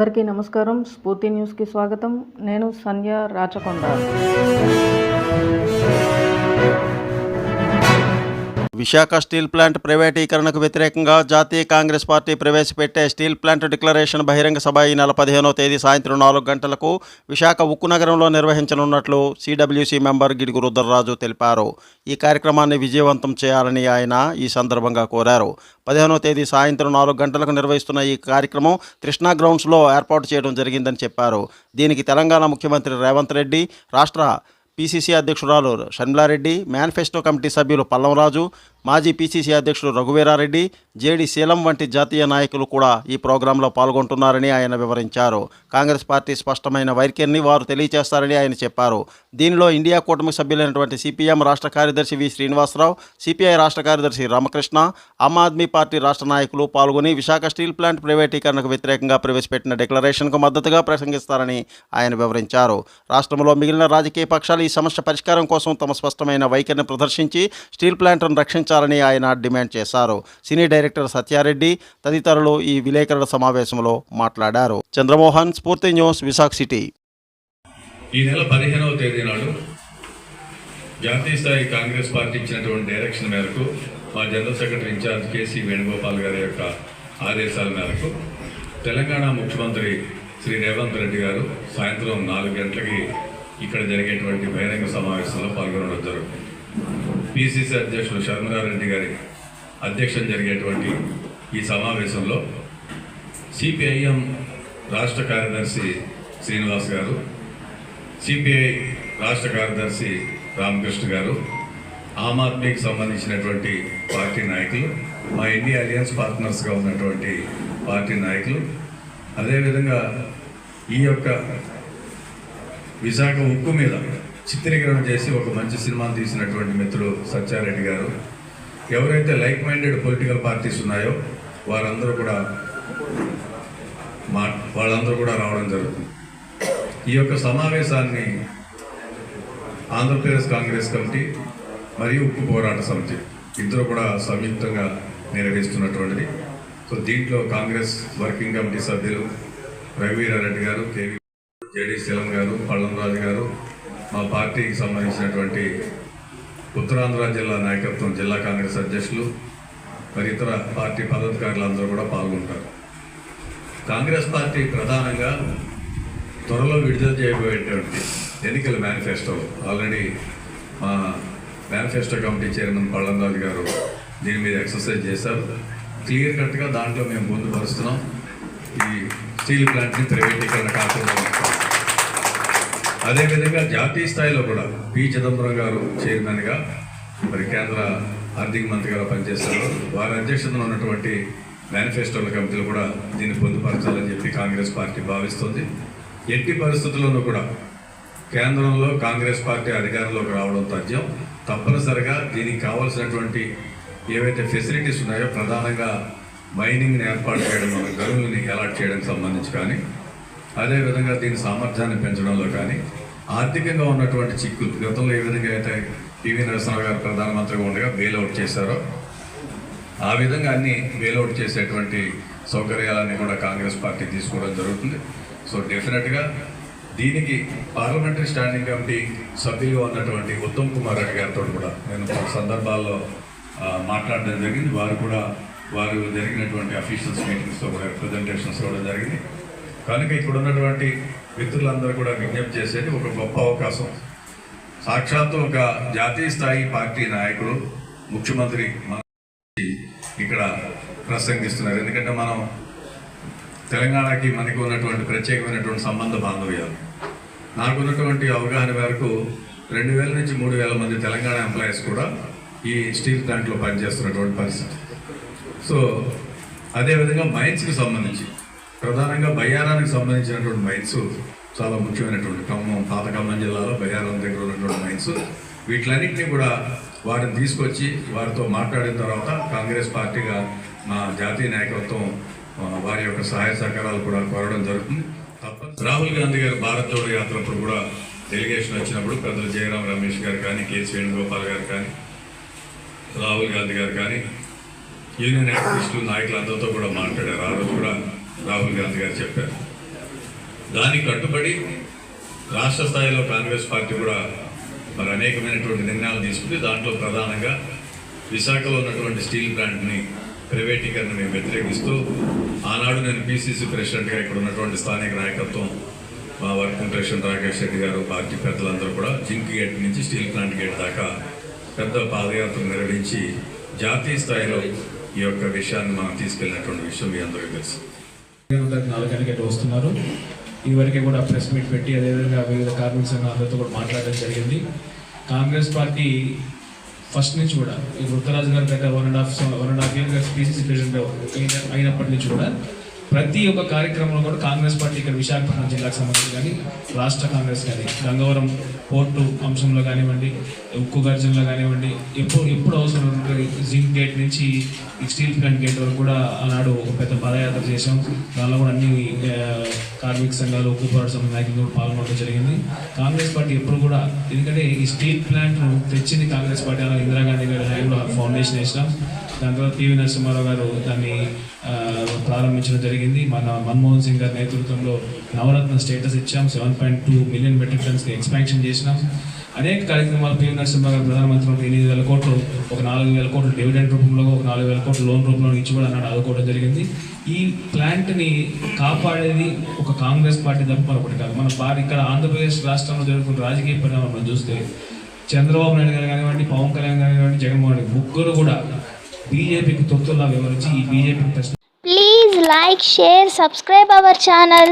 అందరికీ నమస్కారం. స్ఫూర్తి న్యూస్కి స్వాగతం. నేను సంధ్య రాచకొండ. విశాఖ స్టీల్ ప్లాంట్ ప్రైవేటీకరణకు వ్యతిరేకంగా జాతీయ కాంగ్రెస్ పార్టీ ప్రవేశపెట్టే స్టీల్ ప్లాంట్ డిక్లరేషన్ బహిరంగ సభ ఈ నెల పదిహేనో తేదీ సాయంత్రం నాలుగు గంటలకు విశాఖ ఉక్కు నగరంలో నిర్వహించనున్నట్లు సిడబ్ల్యూసీ మెంబర్ గిడుగు రుద్రరాజు తెలిపారు. ఈ కార్యక్రమాన్ని విజయవంతం చేయాలని ఆయన ఈ సందర్భంగా కోరారు. పదిహేనో తేదీ సాయంత్రం నాలుగు గంటలకు నిర్వహిస్తున్న ఈ కార్యక్రమం కృష్ణా గ్రౌండ్స్లో ఏర్పాటు చేయడం జరిగిందని చెప్పారు. దీనికి తెలంగాణ ముఖ్యమంత్రి రేవంత్ రెడ్డి రాష్ట్ర పిసిసి అధ్యక్షురాలు షర్మిలారెడ్డి మేనిఫెస్టో కమిటీ సభ్యులు పల్లంరాజు మాజీ పిసిసి అధ్యక్షుడు రఘువీరారెడ్డి జేడి శీలం వంటి జాతీయ నాయకులు కూడా ఈ ప్రోగ్రాంలో పాల్గొంటున్నారని ఆయన వివరించారు. కాంగ్రెస్ పార్టీ స్పష్టమైన వైఖరిని వారు తెలియజేస్తారని ఆయన చెప్పారు. దీనిలో ఇండియా కూటమి సభ్యులైనటువంటి సిపిఎం రాష్ట్ర కార్యదర్శి వి శ్రీనివాసరావు సిపిఐ రాష్ట్ర కార్యదర్శి రామకృష్ణ ఆమ్ ఆద్మీ పార్టీ రాష్ట్ర నాయకులు పాల్గొని విశాఖ స్టీల్ ప్లాంట్ ప్రైవేటీకరణకు వ్యతిరేకంగా ప్రవేశపెట్టిన డిక్లరేషన్కు మద్దతుగా ప్రసంగిస్తారని ఆయన వివరించారు. రాష్ట్రంలో మిగిలిన రాజకీయ పక్షాలు ఈ సమస్య పరిష్కారం కోసం తమ స్పష్టమైన వైఖరిని ప్రదర్శించి స్టీల్ ప్లాంట్ను రక్షించాలని ఆయన డిమాండ్ చేశారు. సినీ డైరెక్టర్ సత్యారెడ్డి తదితరులు ఈ విలేకరుల సమావేశంలో మాట్లాడారు. చంద్రమోహన్ స్ఫూర్తి న్యూస్ విశాఖ సిటీ. ఈ నెల పదిహేనవ తేదీ నాడు జాతీయ స్థాయి కాంగ్రెస్ పార్టీ ఇచ్చినటువంటి డైరెక్షన్ మేరకు మా general secretary incharge K C Venugopal గారి యొక్క ఆదేశాల మేరకు తెలంగాణ ముఖ్యమంత్రి శ్రీ రేవంత్ రెడ్డి గారు సాయంత్రం నాలుగు గంటలకి ఇక్కడ జరిగేటువంటి బహిరంగ సమావేశంలో పాల్గొన్నారు పిసిసి అధ్యక్షుడు శర్మలారెడ్డి గారి అధ్యక్షం జరిగేటువంటి ఈ సమావేశంలో సిపిఐఎం రాష్ట్ర కార్యదర్శి శ్రీనివాస్ గారు సిపిఐ రాష్ట్ర కార్యదర్శి రామకృష్ణ గారు ఆమ్ ఆద్మీకి సంబంధించినటువంటి పార్టీ నాయకులు మా ఇండియా అలియన్స్ పార్ట్నర్స్గా ఉన్నటువంటి పార్టీ నాయకులు. అదేవిధంగా ఈ యొక్క విశాఖ ఉక్కు మీద చిత్రీకరణ చేసి ఒక మంచి సినిమాను తీసినటువంటి మిత్రుడు సత్యారెడ్డి గారు. ఎవరైతే లైక్ మైండెడ్ పొలిటికల్ పార్టీస్ ఉన్నాయో వారందరూ కూడా మా వాళ్ళందరూ కూడా రావడం జరుగుతుంది. ఈ యొక్క సమావేశాన్ని ఆంధ్రప్రదేశ్ కాంగ్రెస్ కమిటీ మరియు ఉక్కు పోరాట సమితి ఇద్దరు కూడా సంయుక్తంగా నిర్వహిస్తున్నటువంటిది. సో దీంట్లో కాంగ్రెస్ వర్కింగ్ కమిటీ సభ్యులు రఘువీరారెడ్డి గారు కేవీ జేడీ శీలం గారు పళ్ళంరాజు గారు మా పార్టీకి సంబంధించినటువంటి ఉత్తరాంధ్ర జిల్లా నాయకత్వం జిల్లా కాంగ్రెస్ అధ్యక్షులు మరి ఇతర పార్టీ పదాధికారులు అందరూ కూడా పాల్గొంటారు. కాంగ్రెస్ పార్టీ ప్రధానంగా త్వరలో విడుదల చేయబోయేటువంటి ఎన్నికల మేనిఫెస్టో ఆల్రెడీ మా manifesto committee chairman Pallamraju garu దీని మీద ఎక్సర్సైజ్ చేశారు. క్లియర్ కట్గా దాంట్లో మేము పొందుపరుస్తున్నాం ఈ స్టీల్ ప్లాంట్ని ప్రైవేటీకరణ కాకుండా అదేవిధంగా జాతీయ స్థాయిలో కూడా పి. చిదంబరం గారు చైర్మన్గా మరి కేంద్ర ఆర్థిక మంత్రిగా పనిచేస్తారు. వారి అధ్యక్షతన ఉన్నటువంటి మేనిఫెస్టోల కమిటీలు కూడా దీన్ని పొందుపరచాలని చెప్పి కాంగ్రెస్ పార్టీ భావిస్తుంది. ఎట్టి పరిస్థితుల్లోనూ కూడా కేంద్రంలో కాంగ్రెస్ పార్టీ అధికారంలోకి రావడం తథ్యం. తప్పనిసరిగా దీనికి కావాల్సినటువంటి ఏవైతే ఫెసిలిటీస్ ఉన్నాయో ప్రధానంగా మైనింగ్ని ఏర్పాటు చేయడం గనులని అలాట్ చేయడానికి సంబంధించి కానీ అదేవిధంగా దీని సామర్థ్యాన్ని పెంచడంలో కానీ ఆర్థికంగా ఉన్నటువంటి చిక్కులు గతంలో ఏ విధంగా అయితే పివి నరసింహ గారు ప్రధానమంత్రిగా ఉండగా బెయిల్అవుట్ చేశారో ఆ విధంగా అన్ని బెయిల్అవుట్ చేసేటువంటి సౌకర్యాలన్నీ కూడా కాంగ్రెస్ పార్టీ తీసుకోవడం జరుగుతుంది. సో డెఫినెట్గా దీనికి పార్లమెంటరీ స్టాండింగ్ కమిటీ సభ్యులుగా ఉన్నటువంటి ఉత్తమ్ కుమార్ రెడ్డి గారితో కూడా నేను సందర్భాల్లో మాట్లాడడం జరిగింది. వారు కూడా వారు జరిగినటువంటి అఫీషియల్స్ మీటింగ్స్తో కూడా ప్రజెంటేషన్స్ కూడా జరిగింది. కనుక ఇక్కడ ఉన్నటువంటి మిత్రులందరూ కూడా విజ్ఞప్తి చేసేది ఒక గొప్ప అవకాశం. సాక్షాత్తు ఒక జాతీయ స్థాయి పార్టీ నాయకుడు ముఖ్యమంత్రి ఇక్కడ ప్రసంగిస్తున్నారు. ఎందుకంటే మనం తెలంగాణకి మనకు ఉన్నటువంటి ప్రత్యేకమైనటువంటి సంబంధ బాంధవ్యాలు. నాకున్నటువంటి అవగాహన మేరకు రెండు వేల నుంచి మూడు వేల మంది తెలంగాణ ఎంప్లాయీస్ కూడా ఈ స్టీల్ ప్లాంట్లో పనిచేస్తున్నటువంటి పరిస్థితి. సో అదేవిధంగా మైన్స్కి సంబంధించి ప్రధానంగా బయ్యారానికి సంబంధించినటువంటి మైన్స్ చాలా ముఖ్యమైనటువంటి ఖమ్మం పాత ఖమ్మం జిల్లాలో బయ్యారం దగ్గర ఉన్నటువంటి మైన్స్. వీటిలన్నింటినీ కూడా వారిని తీసుకొచ్చి వారితో మాట్లాడిన తర్వాత కాంగ్రెస్ పార్టీగా మా జాతీయ నాయకత్వం వారి యొక్క సహాయ సహకారాలు కూడా కోరడం జరుగుతుంది. తప్ప రాహుల్ గాంధీ గారు భారత్ జోడో యాత్రప్పుడు కూడా డెలిగేషన్ వచ్చినప్పుడు పెద్దలు జయరాం రమేష్ గారు కానీ కె వేణుగోపాల్ గారు కానీ రాహుల్ గాంధీ గారు కానీ యూనియన్ యాక్టివిస్టులు నాయకులందరితో కూడా మాట్లాడారు. ఆ రోజు కూడా రాహుల్ గాంధీ గారు చెప్పారు. దానికి కట్టుబడి రాష్ట్ర స్థాయిలో కాంగ్రెస్ పార్టీ కూడా మరి అనేకమైనటువంటి నిర్ణయాలు తీసుకుంది. దాంట్లో ప్రధానంగా విశాఖలో ఉన్నటువంటి స్టీల్ ప్లాంట్ని ప్రైవేటీకరణ మేము వ్యతిరేకిస్తూ ఆనాడు నేను పిసిసి ప్రెసిడెంట్గా ఇక్కడ ఉన్నటువంటి స్థానిక నాయకత్వం మా వర్కింగ్ ప్రెసిడెంట్ రాకేష్ రెడ్డి గారు పార్టీ పెద్దలందరూ కూడా జింక్ గేట్ నుంచి స్టీల్ ప్లాంట్ గేట్ దాకా పెద్ద పాదయాత్ర నిర్వహించి జాతీయ స్థాయిలో ఈ యొక్క విషయాన్ని మనం తీసుకెళ్ళినటువంటి విషయం మీ అందరికీ తెలుసు. నాలుగు గంటలకి వస్తున్నారు. ఇదివరకే కూడా ప్రెస్ మీట్ పెట్టి అదేవిధంగా వివిధ కార్మిక సంఘాలతో కూడా మాట్లాడడం జరిగింది. కాంగ్రెస్ పార్టీ ఫస్ట్ నుంచి కూడా ఈ వృత్తరాజు గారి దగ్గర one and half one and half year PCC president అయినప్పటి నుంచి కూడా ప్రతి ఒక్క కార్యక్రమంలో కూడా కాంగ్రెస్ పార్టీ ఇక్కడ విశాఖపట్నం జిల్లాకు సంబంధించి కానీ రాష్ట్ర కాంగ్రెస్ కానీ గంగవరం పోర్టు అంశంలో కానివ్వండి ఉక్కు గర్జనలో కానివ్వండి ఎప్పుడు ఎప్పుడు అవసరం ఉంటుంది జింక్ గేట్ నుంచి ఈ స్టీల్ ప్లాంట్ గేట్ వరకు కూడా ఆనాడు ఒక పెద్ద పాదయాత్ర చేసాం దానిలో కూడా అన్ని కార్మిక సంఘాలు ఉక్కు పోరాట సంఘం నాయకులు కూడా పాల్గొనడం జరిగింది. కాంగ్రెస్ పార్టీ ఎప్పుడు కూడా ఎందుకంటే ఈ స్టీల్ ప్లాంట్ తెచ్చింది కాంగ్రెస్ పార్టీ అలా ఇందిరాగాంధీ గారి హయాంలో ఫౌండేషన్ వేసినాం. దాని తర్వాత పివి నరసింహారావు గారు దాన్ని ప్రారంభించడం జరిగింది. మన మన్మోహన్ సింగ్ గారి నేతృత్వంలో నవరత్న స్టేటస్ ఇచ్చాం. Seven point two million metric టన్స్కి expansion చేసినాం. అనేక కార్యక్రమాలు పివి నరసింహ గారు ప్రధానమంత్రి ఎనిమిది వేల కోట్లు ఒక నాలుగు వేల కోట్లు డివిడెండ్ రూపంలో ఒక నాలుగు వేల కోట్లు లోన్ రూపంలో ఇచ్చి కూడా అన్నాడు ఆదుకోవడం జరిగింది. ఈ ప్లాంట్ని కాపాడేది ఒక కాంగ్రెస్ పార్టీ తప్ప మరొకటి కాదు. మన భారత ఇక్కడ ఆంధ్రప్రదేశ్ రాష్ట్రంలో జరుగుతున్న రాజకీయ పరిణామాలను చూస్తే చంద్రబాబు నాయుడు గారు కానివ్వండి పవన్ కళ్యాణ్ గారు కానివ్వండి జగన్మోహన్ రెడ్డి ముగ్గురు కూడా బీజేపీకి తొత్తుల్లా వివరించి ఈ బీజేపీకి ప్రశ్న Please like, share, subscribe our channel.